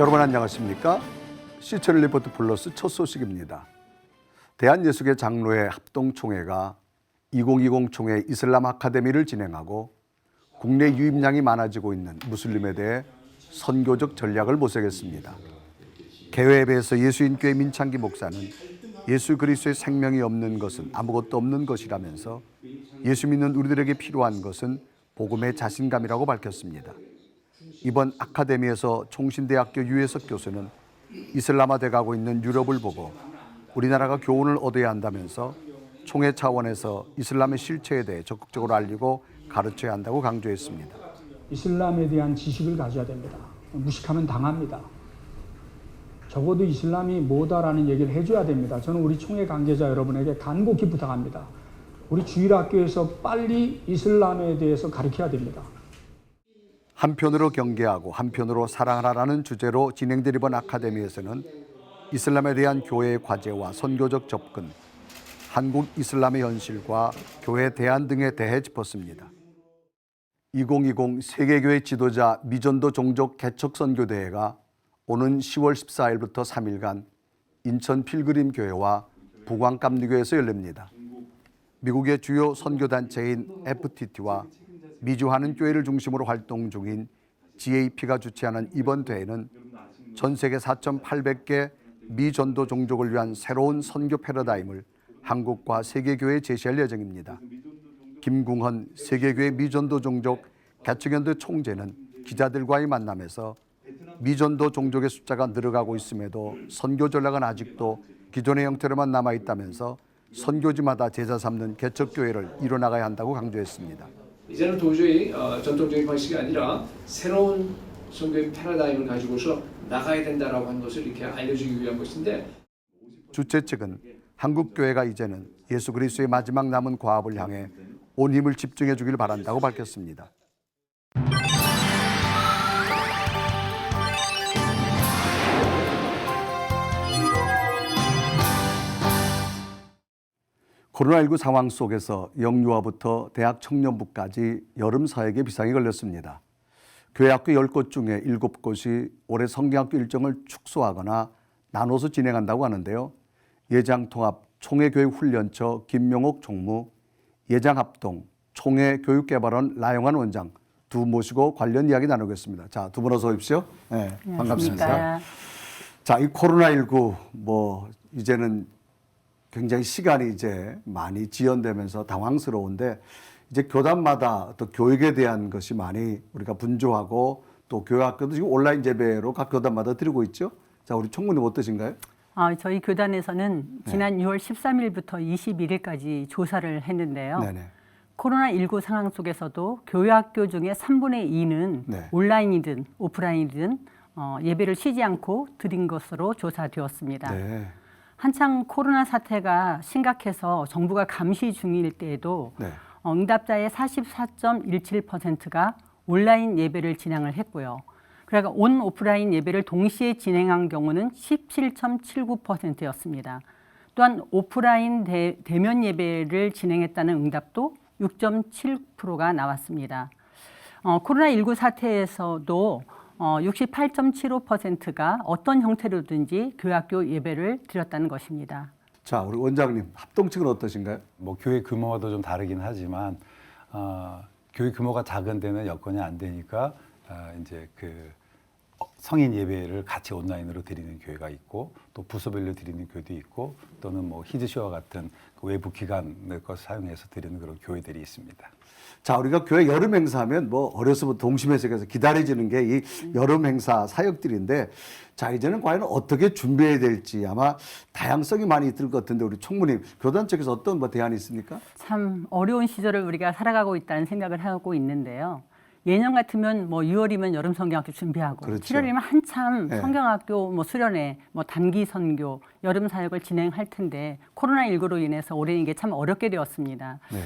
여러분 안녕하십니까? 시철 리포트 플러스 첫 소식입니다. 대한예수계 장로회 합동총회가 2020 총회 이슬람 아카데미를 진행하고 국내 유입량이 많아지고 있는 무슬림에 대해 선교적 전략을 모색했습니다. 개회에 비해서 예수인교회 민창기 목사는 예수 그리스도의 생명이 없는 것은 아무것도 없는 것이라면서 예수 믿는 우리들에게 필요한 것은 복음의 자신감이라고 밝혔습니다. 이번 아카데미에서 총신대학교 유해석 교수는 이슬람화 돼 가고 있는 유럽을 보고 우리나라가 교훈을 얻어야 한다면서 총회 차원에서 이슬람의 실체에 대해 적극적으로 알리고 가르쳐야 한다고 강조했습니다. 이슬람에 대한 지식을 가져야 됩니다. 무식하면 당합니다. 적어도 이슬람이 뭐다라는 얘기를 해줘야 됩니다. 저는 우리 총회 관계자 여러분에게 간곡히 부탁합니다. 우리 주일학교에서 빨리 이슬람에 대해서 가르쳐야 됩니다. 한편으로 경계하고 한편으로 사랑하라는 주제로 진행된 이번 아카데미에서는 이슬람에 대한 교회의 과제와 선교적 접근, 한국 이슬람의 현실과 교회 대안 등에 대해 짚었습니다. 2020 세계교회 지도자 미전도 종족 개척 선교 대회가 오는 10월 14일부터 3일간 인천 필그림 교회와 부광 감리교에서 열립니다. 미국의 주요 선교 단체인 FTT와 미주하는 교회를 중심으로 활동 중인 GAP가 주최하는 이번 대회는 전 세계 4,800개 미전도 종족을 위한 새로운 선교 패러다임을 한국과 세계교회에 제시할 예정입니다. 김궁헌 세계교회 미전도 종족 개척연대 총재는 기자들과의 만남에서 미전도 종족의 숫자가 늘어가고 있음에도 선교 전략은 아직도 기존의 형태로만 남아 있다면서 선교지마다 제자 삼는 개척교회를 이뤄나가야 한다고 강조했습니다. 이제는 도저히 어, 전통적인 방식이 아니라 새로운 선교의 패러다임을 가지고서 나가야 된다라고 하는 것을 이렇게 알려주기 위한 것인데 주최 측은 한국 교회가 이제는 예수 그리스도의 마지막 남은 과업을 향해 온 힘을 집중해 주길 바란다고 밝혔습니다. 코로나19 상황 속에서 영유아부터 대학 청년부까지 여름 사역에 비상이 걸렸습니다. 교회 학교 10곳 중에 7곳이 올해 성경학교 일정을 축소하거나 나눠서 진행한다고 하는데요. 예장통합 총회교육 훈련처 김명옥 총무, 예장합동 총회교육개발원 라영환 원장 두 모시고 관련 이야기 나누겠습니다. 자, 두 분 어서 오십시오. 네, 반갑습니다. 자, 이 코로나19 뭐 이제는 굉장히 시간이 이제 많이 지연되면서 당황스러운데 이제 교단마다 또 교육에 대한 것이 많이 우리가 분조하고 또 교회학교도 지금 온라인 예배로 각 교단마다 드리고 있죠. 자, 우리 총무님 어떠신가요? 아, 저희 교단에서는 지난 6월 13일부터 21일까지 조사를 했는데요. 네네. 코로나19 상황 속에서도 교회학교 중에 3분의 2는 네. 온라인이든 오프라인이든 어, 예배를 쉬지 않고 드린 것으로 조사되었습니다. 네. 한창 코로나 사태가 심각해서 정부가 감시 중일 때에도 네. 어, 응답자의 44.17%가 온라인 예배를 진행을 했고요. 그러니까 온 오프라인 예배를 동시에 진행한 경우는 17.79%였습니다. 또한 오프라인 대, 대면 예배를 진행했다는 응답도 6.7%가 나왔습니다. 어, 코로나19 사태에서도 어, 68.75%가 어떤 형태로든지 교학교 예배를 드렸다는 것입니다. 자, 우리 원장님 합동 측은 어떠신가요? 뭐 교회 규모와도 좀 다르긴 하지만 어, 교회 규모가 작은 데는 여건이 안 되니까 어, 이제 그 어, 성인 예배를 같이 온라인으로 드리는 교회가 있고 또 부서별로 드리는 교회도 있고 또는 뭐 히드쇼와 같은 그 외부 기관의 것을 사용해서 드리는 그런 교회들이 있습니다. 자, 우리가 교회 여름 행사하면 뭐 어려서부터 동심회석에서 기다려지는 게 이 여름 행사 사역들인데 자, 이제는 과연 어떻게 준비해야 될지 아마 다양성이 많이 있을 것 같은데 우리 총무님 교단 측에서 어떤 뭐 대안이 있습니까? 참 어려운 시절을 우리가 살아가고 있다는 생각을 하고 있는데요. 예년 같으면 뭐 6월이면 여름 성경학교 준비하고 그렇죠. 7월이면 한참 네. 성경학교 뭐 수련회, 뭐 단기 선교, 여름 사역을 진행할 텐데 코로나 19로 인해서 올해 이게 참 어렵게 되었습니다. 네.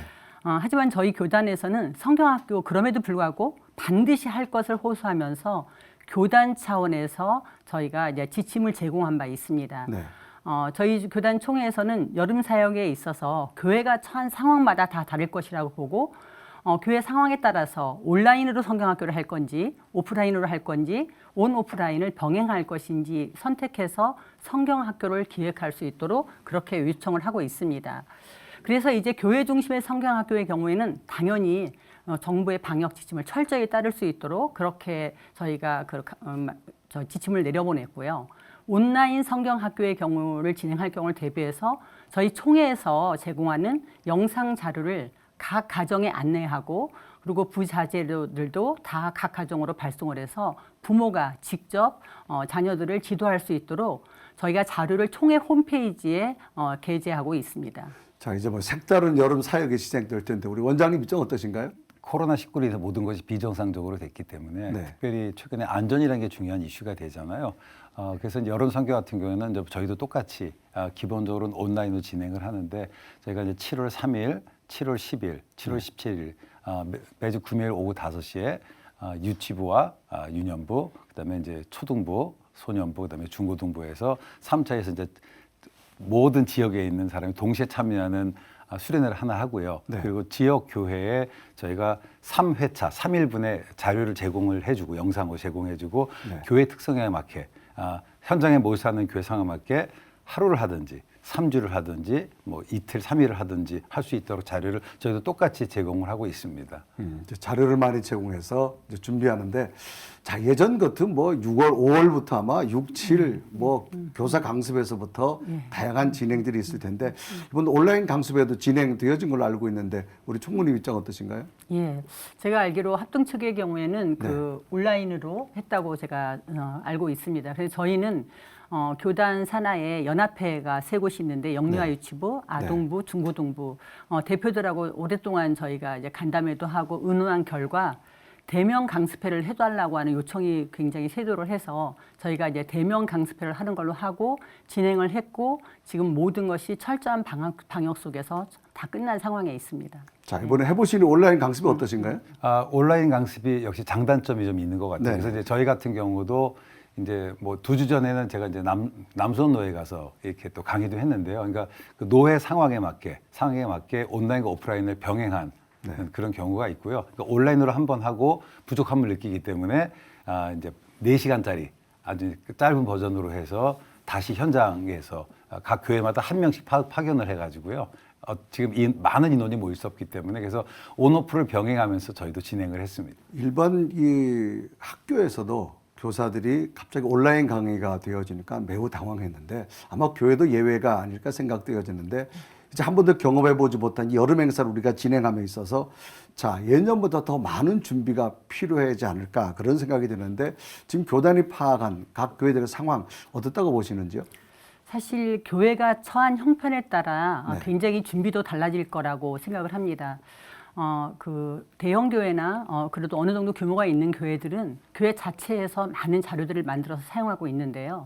어, 하지만 저희 교단에서는 성경학교 그럼에도 불구하고 반드시 할 것을 호소하면서 교단 차원에서 저희가 이제 지침을 제공한 바 있습니다. 네. 어, 저희 교단 총회에서는 여름 사역에 있어서 교회가 처한 상황마다 다 다를 것이라고 보고 어, 교회 상황에 따라서 온라인으로 성경학교를 할 건지 오프라인으로 할 건지 온 오프라인을 병행할 것인지 선택해서 성경학교를 기획할 수 있도록 그렇게 요청을 하고 있습니다. 그래서 이제 교회 중심의 성경학교의 경우에는 당연히 어, 정부의 방역 지침을 철저히 따를 수 있도록 그렇게 저희가 그, 음, 저 지침을 내려보냈고요. 온라인 성경학교의 경우를 진행할 경우를 대비해서 저희 총회에서 제공하는 영상 자료를 각 가정에 안내하고 그리고 부자재들도 다 각 가정으로 발송을 해서 부모가 직접 어, 자녀들을 지도할 수 있도록 저희가 자료를 총회 홈페이지에 어, 게재하고 있습니다. 자 이제 뭐 색다른 여름 사역이 시작될 텐데 우리 원장님 입장 어떠신가요? 코로나 19로 인해서 모든 것이 비정상적으로 됐기 때문에 네. 특별히 최근에 안전이라는 게 중요한 이슈가 되잖아요. 어, 그래서 여름 선교 같은 경우에는 이제 저희도 똑같이 아, 기본적으로는 온라인으로 진행을 하는데 저희가 이제 7월 3일, 7월 10일, 7월 17일 아, 매, 매주 금요일 오후 5시에 아, 유치부와 아, 유년부, 그다음에 이제 초등부, 소년부, 그다음에 중고등부에서 3차에서 이제 모든 지역에 있는 사람이 동시에 참여하는 아, 수련회를 하나 하고요. 네. 그리고 지역 교회에 저희가 3회차, 3일분의 자료를 제공을 해주고 영상으로 제공해주고 네. 교회 특성에 맞게 아, 현장에 모여 사는 교회 상황에 맞게 하루를 하든지 3주를 하든지 뭐 이틀, 3일을 하든지 할 수 있도록 자료를 저희도 똑같이 제공을 하고 있습니다. 음, 자료를 많이 제공해서 준비하는데 자 예전 같은 뭐 6월, 5월부터 아마 6, 7 뭐 교사 강습에서부터 다양한 진행들이 있을 텐데 이번 온라인 강습에도 진행되어진 걸로 알고 있는데 우리 총무님 입장 어떠신가요? 예, 제가 알기로 합동 측의 경우에는 그 온라인으로 했다고 제가 어, 알고 있습니다. 그래서 저희는 어, 교단 산하에 연합회가 세 곳이 있는데 영유아 네. 유치부, 아동부, 중고등부 어, 대표들하고 오랫동안 저희가 이제 간담회도 하고 의논한 결과 대면 강습회를 해달라고 하는 요청이 굉장히 세도를 해서 저희가 이제 대면 강습회를 하는 걸로 하고 진행을 했고 지금 모든 것이 철저한 방역, 방역 속에서 다 끝난 상황에 있습니다. 자 이번에 해보시는 온라인 강습이 어떠신가요? 아, 온라인 강습이 역시 장단점이 좀 있는 것 같아요. 네네. 그래서 이제 저희 같은 경우도 이제 뭐 두 주 전에는 제가 이제 남, 남수원노회 가서 이렇게 또 강의도 했는데요. 그러니까 그 노회 상황에 맞게, 상황에 맞게 온라인과 오프라인을 병행한 네. 그런 경우가 있고요. 그러니까 온라인으로 한 번 하고 부족함을 느끼기 때문에 아, 이제 네시간짜리 아주 짧은 버전으로 해서 다시 현장에서 아, 각 교회마다 한 명씩 파, 파견을 해가지고요. 어, 지금 이 많은 인원이 모일 수 없기 때문에 그래서 온오프를 병행하면서 저희도 진행을 했습니다. 일반 이 학교에서도 교사들이 갑자기 온라인 강의가 되어지니까 매우 당황했는데 아마 교회도 예외가 아닐까 생각되어지는데 이제 한 번도 경험해 보지 못한 이 여름 행사를 우리가 진행함에 있어서 자 예년보다 더 많은 준비가 필요하지 않을까 그런 생각이 드는데 지금 교단이 파악한 각 교회들의 상황 어떻다고 보시는지요? 사실 교회가 처한 형편에 따라 어, 네. 굉장히 준비도 달라질 거라고 생각을 합니다. 어, 그 대형 교회나 어, 그래도 어느 정도 규모가 있는 교회들은 교회 자체에서 많은 자료들을 만들어서 사용하고 있는데요.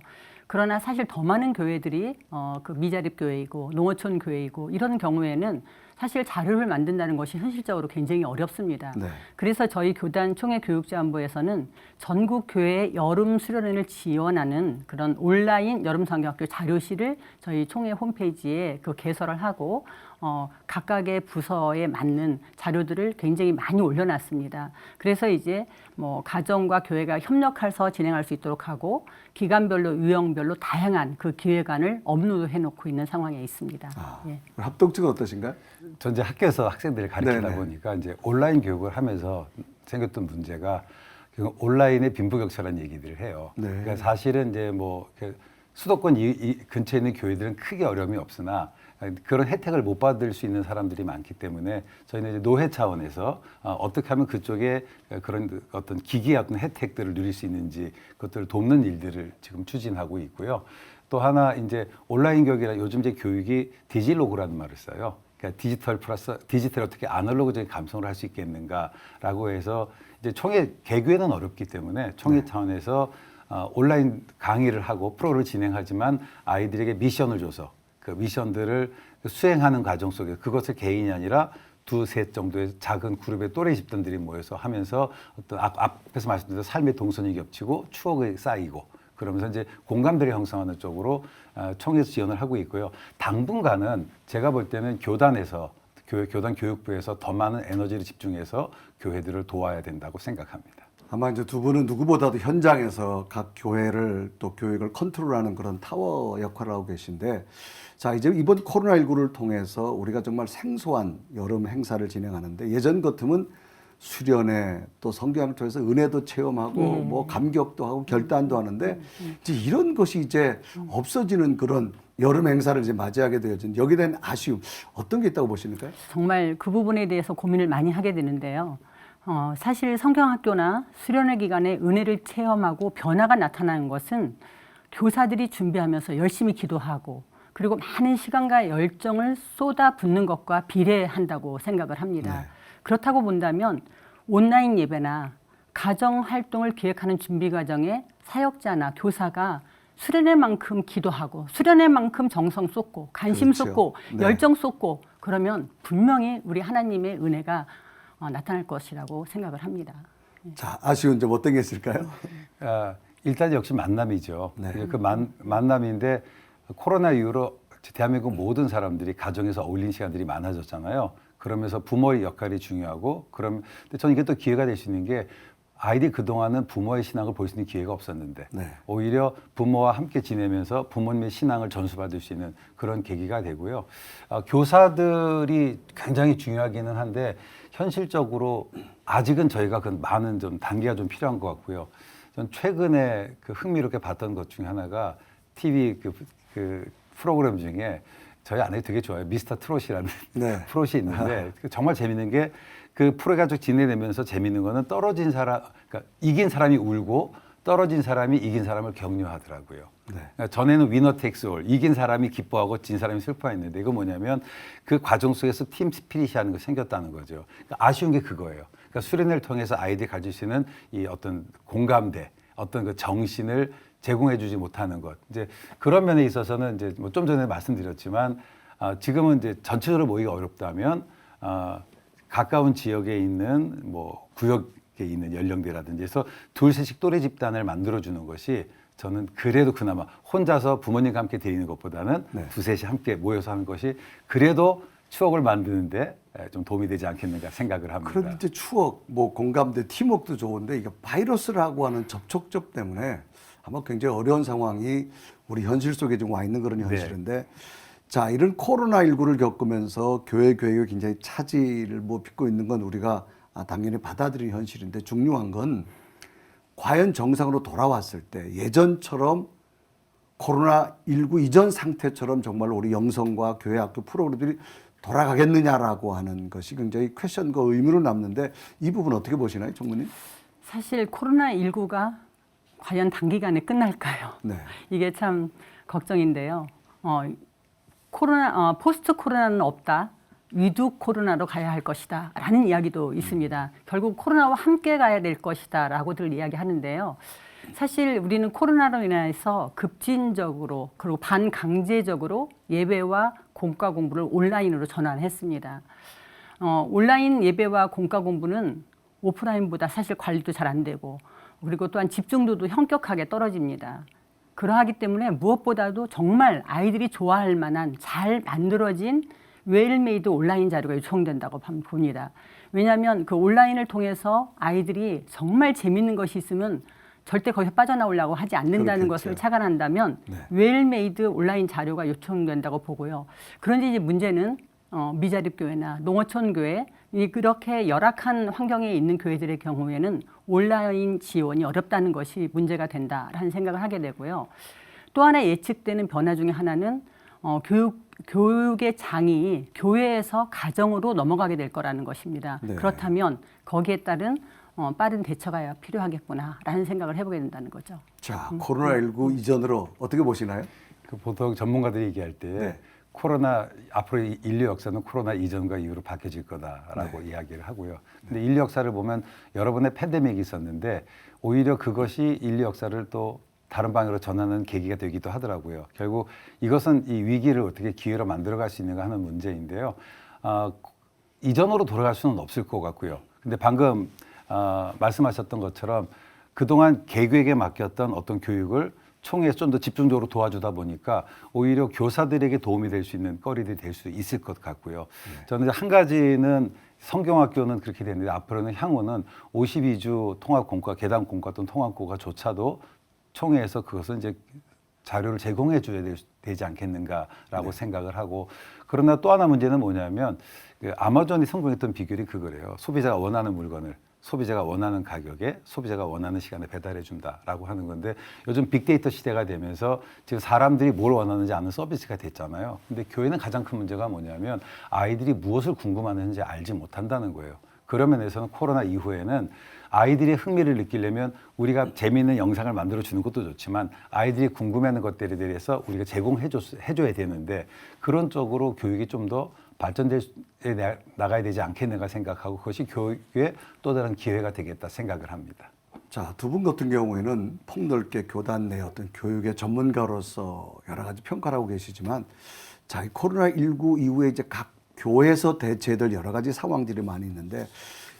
그러나 사실 더 많은 교회들이 어, 그 미자립 교회이고 농어촌 교회이고 이런 경우에는 사실 자료를 만든다는 것이 현실적으로 굉장히 어렵습니다. 네. 그래서 저희 교단 총회 교육자원부에서는 전국 교회 여름 수련회를 지원하는 그런 온라인 여름 성경학교 자료실을 저희 총회 홈페이지에 그 개설을 하고 어, 각각의 부서에 맞는 자료들을 굉장히 많이 올려놨습니다. 그래서 이제 뭐 가정과 교회가 협력해서 진행할 수 있도록 하고 기간별로 유형별로 다양한 그 기획안을 업로드해 놓고 있는 상황에 있습니다. 아, 예. 우리 합동측은 어떠신가요? 전 이제 학교에서 학생들을 가르치다 네네. 보니까 이제 온라인 교육을 하면서 생겼던 문제가 그 온라인의 빈부격차라는 얘기들을 해요. 네. 그러니까 사실은 이제 뭐 수도권 이, 이 근처에 있는 교회들은 크게 어려움이 없으나 그런 혜택을 못 받을 수 있는 사람들이 많기 때문에 저희는 이제 노회 차원에서 어, 어떻게 하면 그쪽에 그런 어떤 기기의 어떤 혜택들을 누릴 수 있는지 그것들을 돕는 일들을 지금 추진하고 있고요. 또 하나 이제 온라인 교육이라 요즘 이제 교육이 디지로그라는 말을 써요. 그러니까 디지털 플러스 디지털 어떻게 아날로그적인 감성을 할 수 있겠는가라고 해서 이제 총회 개교에는 어렵기 때문에 총회 차원에서 어, 온라인 강의를 하고 프로를 진행하지만 아이들에게 미션을 줘서 그 미션들을 수행하는 과정 속에 그것을 개인이 아니라 두셋 정도의 작은 그룹의 또래 집단들이 모여서 하면서 어떤 앞, 앞에서 말씀드린 삶의 동선이 겹치고 추억이 쌓이고 그러면서 이제 공감대를 형성하는 쪽으로 어, 총회에서 지원을 하고 있고요. 당분간은 제가 볼 때는 교단에서 교회 교단 교육부에서 더 많은 에너지를 집중해서 교회들을 도와야 된다고 생각합니다. 아마 이제 두 분은 누구보다도 현장에서 각 교회를 또 교육을 컨트롤하는 그런 타워 역할을 하고 계신데 자 이제 이번 코로나19를 통해서 우리가 정말 생소한 여름 행사를 진행하는데 예전 같으면 수련회 또 성경을 통해서 은혜도 체험하고 뭐 감격도 하고 결단도 하는데 이제 이런 것이 이제 없어지는 그런 여름 행사를 이제 맞이하게 되어진 여기에 대한 아쉬움 어떤 게 있다고 보십니까? 정말 그 부분에 대해서 고민을 많이 하게 되는데요. 어, 사실 성경학교나 수련회 기간에 은혜를 체험하고 변화가 나타나는 것은 교사들이 준비하면서 열심히 기도하고 그리고 많은 시간과 열정을 쏟아 붓는 것과 비례한다고 생각을 합니다. 그렇다고 본다면 온라인 예배나 가정 활동을 기획하는 준비 과정에 사역자나 교사가 수련회만큼 기도하고 수련회만큼 정성 쏟고 관심 그렇죠. 쏟고 네. 열정 쏟고 그러면 분명히 우리 하나님의 은혜가 어, 나타날 것이라고 생각을 합니다. 자 아쉬운 점 어떤 게 있을까요? 아, 일단 역시 만남이죠. 네. 그 만, 만남인데 코로나 이후로 대한민국 모든 사람들이 가정에서 어울린 시간들이 많아졌잖아요. 그러면서 부모의 역할이 중요하고 그럼 근데 저는 이게 또 기회가 될 수 있는 게 아이들이 그동안은 부모의 신앙을 볼 수 있는 기회가 없었는데 네. 오히려 부모와 함께 지내면서 부모님의 신앙을 전수받을 수 있는 그런 계기가 되고요. 아, 교사들이 굉장히 중요하기는 한데 현실적으로 아직은 저희가 그 많은 좀 단계가 좀 필요한 것 같고요. 전 최근에 그 흥미롭게 봤던 것 중에 하나가 TV 그, 그 프로그램 중에 저희 아내 되게 좋아요. 미스터 트롯이라는 네. 프로이 있는데 그 정말 재밌는 게 그 프로에 가지고 지내내면서 재밌는 거는 떨어진 사람, 그러니까 이긴 사람이 울고 떨어진 사람이 이긴 사람을 격려하더라고요. 네. 그러니까 전에는 위너 텍스 올 이긴 사람이 기뻐하고 진 사람이 슬퍼했는데 이거 뭐냐면 그 과정 속에서 팀 스피릿이 하는 거 생겼다는 거죠. 그러니까 아쉬운 게 그거예요. 그러니까 수련회를 통해서 아이들이 가질 수 있는 이 어떤 공감대, 어떤 그 정신을 제공해주지 못하는 것. 이제 그런 면에 있어서는 이제 뭐 좀 전에 말씀드렸지만 아, 지금은 이제 전체적으로 모이기가 어렵다면 아, 가까운 지역에 있는 뭐 구역에 있는 연령대라든지 해서 둘 셋씩 또래 집단을 만들어 주는 것이 저는 그래도 그나마 혼자서 부모님과 함께 드리는 것보다는 네. 두셋이 함께 모여서 하는 것이 그래도 추억을 만드는데 에, 좀 도움이 되지 않겠는가 생각을 합니다. 그런데 이제 추억, 뭐 공감대, 팀워크도 좋은데 이게 바이러스라고 하는 접촉점 때문에 아마 굉장히 어려운 상황이 우리 현실 속에 좀와 있는 그런 현실인데 자 이런 코로나 19를 겪으면서 교회 교육이 굉장히 차질을 뭐 빚고 있는 건 우리가 아, 당연히 받아들이는 현실인데 중요한 건 과연 정상으로 돌아왔을 때 예전처럼 코로나 19 이전 상태처럼 정말 우리 영성과 교회 학교 프로그램들이 돌아가겠느냐라고 하는 것이 굉장히 퀘션과 의문으로 남는데 이 부분 어떻게 보시나요, 총무님? 사실 코로나 19가 과연 단기간에 끝날까요? 네. 이게 참 걱정인데요. 어, 코로나 어, 포스트 코로나는 없다. 위드 코로나로 가야 할 것이다. 라는 이야기도 있습니다. 결국 코로나와 함께 가야 될 것이다. 라고들 이야기하는데요. 사실 우리는 코로나로 인해서 급진적으로 그리고 반강제적으로 예배와 공과 공부를 온라인으로 전환했습니다. 어, 온라인 예배와 공과 공부는 오프라인보다 사실 관리도 잘 안 되고 그리고 또한 집중도도 현격하게 떨어집니다. 그러하기 때문에 무엇보다도 정말 아이들이 좋아할 만한 잘 만들어진 웰메이드 온라인 자료가 요청된다고 봅- 봅니다. 왜냐하면 그 온라인을 통해서 아이들이 정말 재밌는 것이 있으면 절대 거기서 빠져나오려고 하지 않는다는 그렇겠죠. 것을 착안한다면 네. 웰메이드 온라인 자료가 요청된다고 보고요. 그런데 이제 문제는 어, 미자립 교회나 농어촌 교회 이 그렇게 열악한 환경에 있는 교회들의 경우에는 온라인 지원이 어렵다는 것이 문제가 된다라는 생각을 하게 되고요. 또 하나 예측되는 변화 중에 하나는 어, 교육 교육의 장이 교회에서 가정으로 넘어가게 될 거라는 것입니다. 네. 그렇다면 거기에 따른 어, 빠른 대처가 필요하겠구나라는 생각을 해보게 된다는 거죠. 자, 코로나 19 이전으로 어떻게 보시나요? 그 보통 전문가들이 얘기할 때 네. 코로나 앞으로 이 인류 역사는 코로나 이전과 이후로 바뀌어질 거다라고 네. 이야기를 하고요. 근데 인류 역사를 보면 여러 번의 팬데믹이 있었는데 오히려 그것이 인류 역사를 또 다른 방향으로 전하는 계기가 되기도 하더라고요. 결국 이것은 이 위기를 어떻게 기회로 만들어갈 수 있는가 하는 문제인데요. 아, 이전으로 돌아갈 수는 없을 것 같고요. 근데 방금 아, 말씀하셨던 것처럼 그동안 개교에게 맡겼던 어떤 교육을 총회에서 좀 더 집중적으로 도와주다 보니까 오히려 교사들에게 도움이 될 수 있는 거리들이 될 수 있을 것 같고요. 저는 이제 한 가지는 성경학교는 그렇게 되는데 앞으로는 향후는 52주 통합 공과 계단 공과 또는 통합고가조차도 총회에서 그것은 이제 자료를 제공해 줘야 될- 되지 않겠는가라고 생각을 하고 그러나 또 하나 문제는 뭐냐면 그 아마존이 성공했던 비결이 그거래요. 소비자가 원하는 물건을 소비자가 원하는 가격에 소비자가 원하는 시간에 배달해 준다라고 하는 건데 요즘 빅데이터 시대가 되면서 지금 사람들이 뭘 원하는지 아는 서비스가 됐잖아요. 근데 교회는 가장 큰 문제가 뭐냐면 아이들이 무엇을 궁금하는지 알지 못한다는 거예요. 그런 면에서는 코로나 이후에는 아이들이 흥미를 느끼려면 우리가 재미있는 영상을 만들어 주는 것도 좋지만 아이들이 궁금해하는 것들에 대해서 우리가 제공해 줬, 해줘야 되는데 그런 쪽으로 교육이 좀 더 발전돼 나가야 되지 않겠는가 생각하고 그것이 교육의 또 다른 기회가 되겠다 생각을 합니다. 자, 두 분 같은 경우에는 폭넓게 교단 내 어떤 교육의 전문가로서 여러 가지 평가를 하고 계시지만 자, 이 코로나 19 이후에 이제 각 교회에서 대체될 여러 가지 상황들이 많이 있는데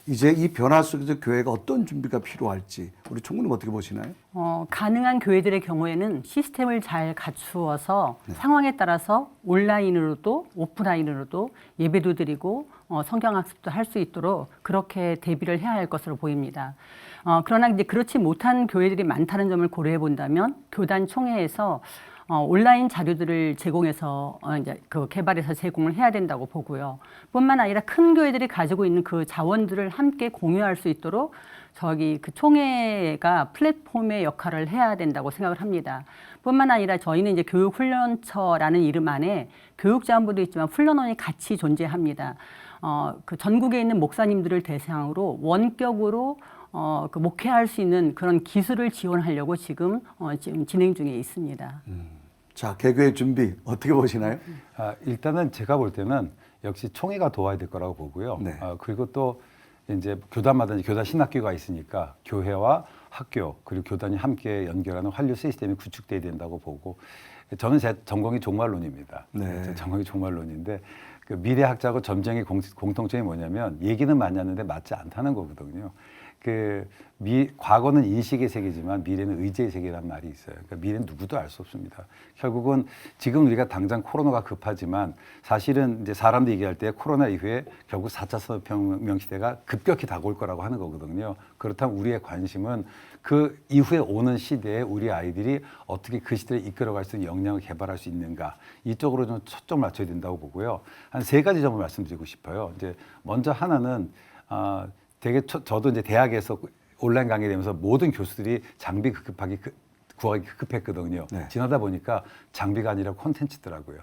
이제 이 변화 속에서 교회가 어떤 준비가 필요할지 우리 총무님 어떻게 보시나요? 어, 가능한 교회들의 경우에는 시스템을 잘 갖추어서 상황에 따라서 온라인으로도 오프라인으로도 예배도 드리고 어, 성경 학습도 할 수 있도록 그렇게 대비를 해야 할 것으로 보입니다. 어, 그러나 이제 그렇지 못한 교회들이 많다는 점을 고려해 본다면 교단 총회에서 어, 온라인 자료들을 제공해서 어, 이제 그 개발해서 제공을 해야 된다고 보고요. 뿐만 아니라 큰 교회들이 가지고 있는 그 자원들을 함께 공유할 수 있도록 저기 그 총회가 플랫폼의 역할을 해야 된다고 생각을 합니다. 뿐만 아니라 저희는 이제 교육훈련처라는 이름 안에 교육자원부도 있지만 훈련원이 같이 존재합니다. 어, 그 전국에 있는 목사님들을 대상으로 원격으로 어, 그 목회할 수 있는 그런 기술을 지원하려고 지금 어, 지금 진행 중에 있습니다. 자, 개교의 준비 어떻게 보시나요? 아, 일단은 제가 볼 때는 역시 총회가 도와야 될 거라고 보고요. 네. 아, 그리고 또 이제 교단마다 이제 교단 신학교가 있으니까 교회와 학교 그리고 교단이 함께 연결하는 환류 시스템이 구축돼야 된다고 보고 저는 제 전공이 종말론입니다. 네. 제 전공이 종말론인데 그 미래학자하고 점쟁이 공, 공통점이 뭐냐면 얘기는 맞았는데 맞지 않다는 거거든요. 그 미, 과거는 인식의 세계지만 미래는 의지의 세계란 말이 있어요. 그러니까 미래는 누구도 알 수 없습니다. 결국은 지금 우리가 당장 코로나가 급하지만 사실은 이제 사람들이 얘기할 때 코로나 이후에 결국 4차 산업혁명 시대가 급격히 다가올 거라고 하는 거거든요. 그렇다면 우리의 관심은 그 이후에 오는 시대에 우리 아이들이 어떻게 그 시대를 이끌어갈 수 있는 역량을 개발할 수 있는가 이쪽으로 좀 초점을 맞춰야 된다고 보고요. 한 세 가지 점을 말씀드리고 싶어요. 이제 먼저 하나는 아, 되게 저, 저도 이제 대학에서 온라인 강의 되면서 모든 교수들이 장비 급급하게 그, 구하기 급급했거든요. 네. 지나다 보니까 장비가 아니라 콘텐츠더라고요.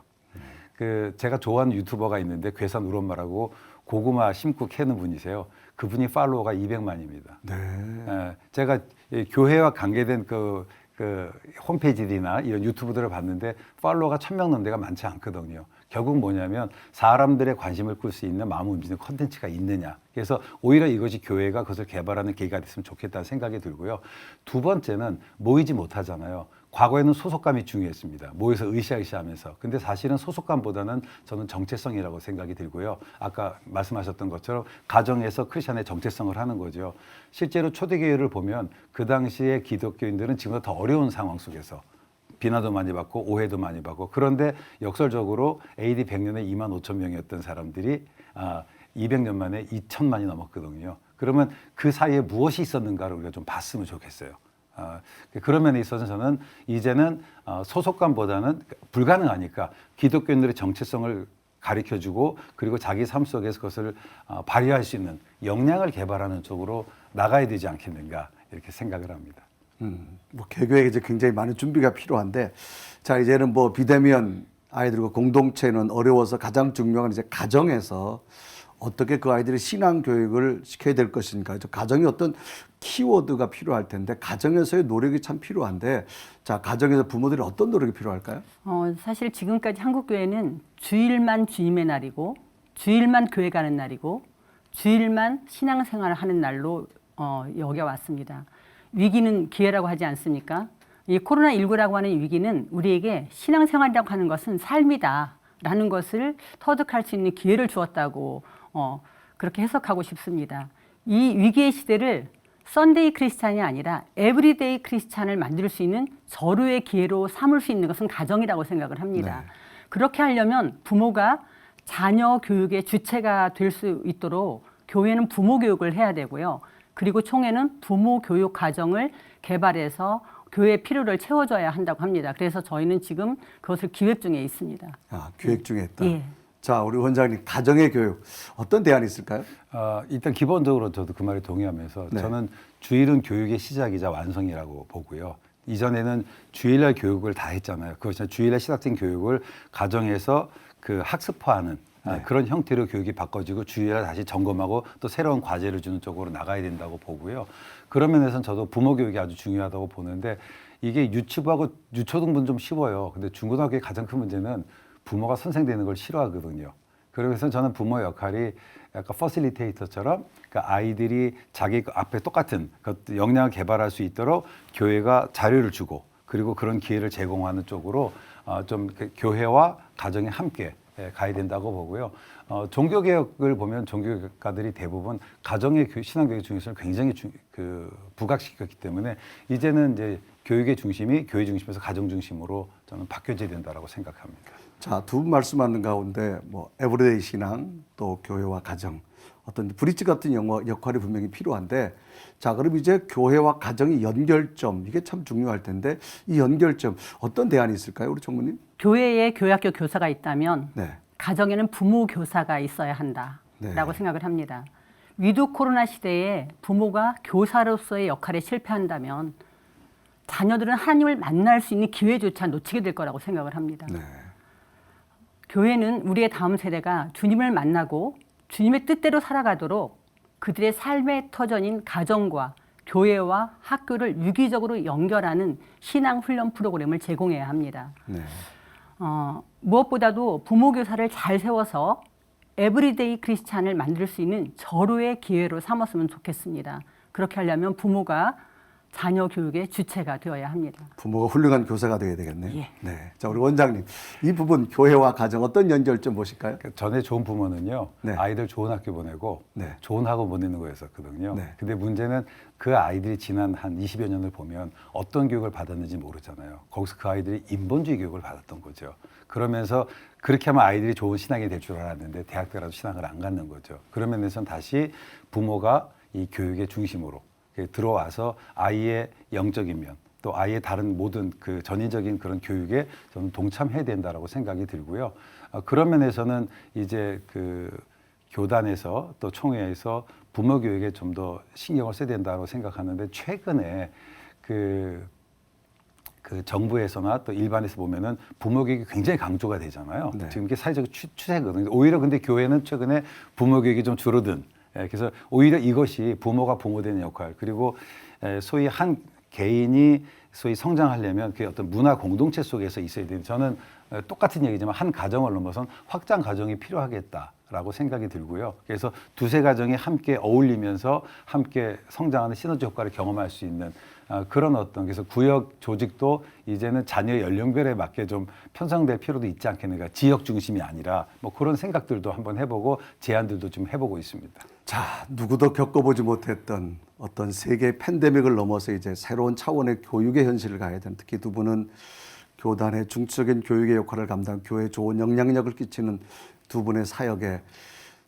그 제가 좋아하는 유튜버가 있는데 괴산 우엄마라고 고구마 심고 캐는 분이세요. 그분이 팔로워가 200만입니다. 네. 예, 제가 이 교회와 관계된 그, 그 홈페이지들이나 이런 유튜브들을 봤는데 팔로워가 천명 넘는 데가 많지 않거든요. 결국 뭐냐면 사람들의 관심을 끌 수 있는 마음 움직이는 컨텐츠가 있느냐. 그래서 오히려 이것이 교회가 그것을 개발하는 계기가 됐으면 좋겠다는 생각이 들고요. 두 번째는 모이지 못하잖아요. 과거에는 소속감이 중요했습니다. 모여서 으쌰으쌰 하면서. 근데 사실은 소속감보다는 저는 정체성이라고 생각이 들고요. 아까 말씀하셨던 것처럼 가정에서 크리스천의 정체성을 하는 거죠. 실제로 초대교회를 보면 그 당시에 기독교인들은 지금보다 더 어려운 상황 속에서 비난도 많이 받고 오해도 많이 받고 그런데 역설적으로 AD 100년에 2만 5천 명이었던 사람들이 아, 200년 만에 2천만이 넘었거든요. 그러면 그 사이에 무엇이 있었는가를 우리가 좀 봤으면 좋겠어요. 아, 그런 면에 있어서 저는 이제는 어, 소속감보다는 불가능하니까 기독교인들의 정체성을 가르쳐주고 그리고 자기 삶 속에서 그것을 어, 발휘할 수 있는 역량을 개발하는 쪽으로 나가야 되지 않겠는가 이렇게 생각을 합니다. 음, 뭐 개교에 이제 굉장히 많은 준비가 필요한데 자 이제는 뭐 비대면 아이들과 공동체는 어려워서 가장 중요한 이제 가정에서 어떻게 그 아이들의 신앙 교육을 시켜야 될 것인가. 저 가정이 어떤 키워드가 필요할 텐데 가정에서의 노력이 참 필요한데 자 가정에서 부모들이 어떤 노력이 필요할까요? 어, 사실 지금까지 한국 교회는 주일만 주님의 날이고 주일만 교회 가는 날이고 주일만 신앙생활을 하는 날로 어, 여겨 왔습니다. 위기는 기회라고 하지 않습니까? 이 코로나 19라고 하는 위기는 우리에게 신앙생활이라고 하는 것은 삶이다 라는 것을 터득할 수 있는 기회를 주었다고 어, 그렇게 해석하고 싶습니다. 이 위기의 시대를 썬데이 크리스찬이 아니라 에브리데이 크리스찬을 만들 수 있는 절호의 기회로 삼을 수 있는 것은 가정이라고 생각을 합니다. 네. 그렇게 하려면 부모가 자녀 교육의 주체가 될 수 있도록 교회는 부모 교육을 해야 되고요. 그리고 총회는 부모 교육 과정을 개발해서 교회 필요를 채워줘야 한다고 합니다. 그래서 저희는 지금 그것을 기획 중에 있습니다. 아, 기획 중에 있다. 예. 자, 우리 원장님 가정의 교육 어떤 대안이 있을까요? 어, 일단 기본적으로 저도 그 말에 동의하면서 네. 저는 주일은 교육의 시작이자 완성이라고 보고요. 이전에는 주일날 교육을 다 했잖아요. 그것이 주일날 시작된 교육을 가정에서 그 학습화하는 아, 네. 그런 형태로 교육이 바꿔지고 주일날 다시 점검하고 또 새로운 과제를 주는 쪽으로 나가야 된다고 보고요. 그런 면에서는 저도 부모 교육이 아주 중요하다고 보는데 이게 유치부하고 유초등부는 좀 쉬워요. 근데 중고등학교의 가장 큰 문제는 부모가 선생 되는 걸 싫어하거든요. 그래서 저는 부모 역할이 약간 퍼실리테이터처럼 그러니까 아이들이 자기 그 앞에 똑같은 그 역량을 개발할 수 있도록 교회가 자료를 주고 그리고 그런 기회를 제공하는 쪽으로 어, 좀그 교회와 가정이 함께 예, 가야 된다고 보고요. 어, 종교개혁을 보면 종교개혁가들이 대부분 가정의 교- 신앙교육 중에서는 굉장히 중, 그 부각시켰기 때문에 이제는 이제 교육의 중심이 교회 중심에서 가정 중심으로 저는 바뀌어져야 된다라고 생각합니다. 자, 두 분 말씀하는 가운데 뭐 에브리데이 신앙 또 교회와 가정 어떤 브릿지 같은 역할이 분명히 필요한데 자, 그럼 이제 교회와 가정의 연결점 이게 참 중요할 텐데 이 연결점 어떤 대안이 있을까요, 우리 총무님? 교회에 교학교 교사가 있다면 네. 가정에는 부모 교사가 있어야 한다라고 네. 생각을 합니다. 위드 코로나 시대에 부모가 교사로서의 역할에 실패한다면 자녀들은 하나님을 만날 수 있는 기회조차 놓치게 될 거라고 생각을 합니다. 네. 교회는 우리의 다음 세대가 주님을 만나고 주님의 뜻대로 살아가도록 그들의 삶의 터전인 가정과 교회와 학교를 유기적으로 연결하는 신앙 훈련 프로그램을 제공해야 합니다. 네. 어, 무엇보다도 부모 교사를 잘 세워서 에브리데이 크리스찬을 만들 수 있는 절호의 기회로 삼았으면 좋겠습니다. 그렇게 하려면 부모가 자녀 교육의 주체가 되어야 합니다. 부모가 훌륭한 교사가 되어야 되겠네요. 예. 네. 자, 우리 원장님. 이 부분 교회와 가정 어떤 연결점 보실까요? 그러니까 전에 좋은 부모는요 네. 아이들 좋은 학교 보내고 네. 좋은 학원 보내는 거였었거든요. 네. 근데 문제는 그 아이들이 지난 한 20여 년을 보면 어떤 교육을 받았는지 모르잖아요. 거기서 그 아이들이 인본주의 교육을 받았던 거죠. 그러면서 그렇게 하면 아이들이 좋은 신앙이 될 줄 알았는데 대학 때라도 신앙을 안 갖는 거죠. 그런 면에서는 다시 부모가 이 교육의 중심으로 들어와서 아이의 영적 인 면, 또 아이의 다른 모든 그 전인적인 그런 교육에 저는 동참해야 된다라고 생각이 들고요. 어, 그런 면에서는 이제 그 교단에서 또 총회에서 부모 교육에 좀 더 신경을 써야 된다고 생각하는데 최근에 그, 그 정부에서나 또 일반에서 보면은 부모 교육이 굉장히 강조가 되잖아요. 네. 지금 이게 사회적 추, 추세거든요. 오히려 근데 교회는 최근에 부모 교육이 좀 줄어든. 예, 그래서 오히려 이것이 부모가 부모 되는 역할 그리고 에, 소위 한 개인이 소위 성장하려면 그 어떤 문화 공동체 속에서 있어야 되는 저는 어, 똑같은 얘기지만 한 가정을 넘어선 확장 가정이 필요하겠다라고 생각이 들고요. 그래서 두세 가정이 함께 어울리면서 함께 성장하는 시너지 효과를 경험할 수 있는 아, 그런 어떤 그래서 구역 조직도 이제는 자녀 연령별에 맞게 좀 편성될 필요도 있지 않겠는가 지역 중심이 아니라 뭐 그런 생각들도 한번 해보고 제안들도 좀 해보고 있습니다. 자, 누구도 겪어보지 못했던 어떤 세계 팬데믹을 넘어서 이제 새로운 차원의 교육의 현실을 가야 되는 특히 두 분은 교단의 중추적인 교육의 역할을 감당, 교회에 좋은 영향력을 끼치는 두 분의 사역에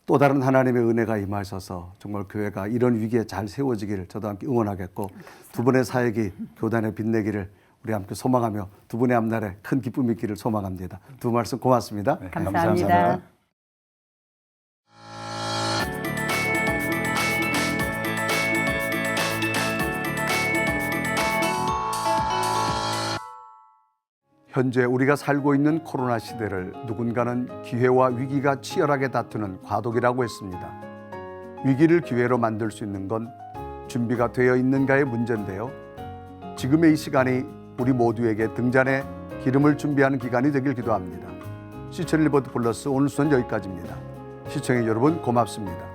또 다른 하나님의 은혜가 임하셔서 정말 교회가 이런 위기에 잘 세워지기를 저도 함께 응원하겠고 두 분의 사역이 교단에 빛내기를 우리 함께 소망하며 두 분의 앞날에 큰 기쁨이 있기를 소망합니다. 두 말씀 고맙습니다. 네, 감사합니다. 감사합니다. 현재 우리가 살고 있는 코로나 시대를 누군가는 기회와 위기가 치열하게 다투는 과도기라고 했습니다. 위기를 기회로 만들 수 있는 건 준비가 되어 있는가의 문제인데요. 지금의 이 시간이 우리 모두에게 등잔에 기름을 준비하는 기간이 되길 기도합니다. 시청 리포트 플러스 오늘 수는 여기까지입니다. 시청해 여러분 고맙습니다.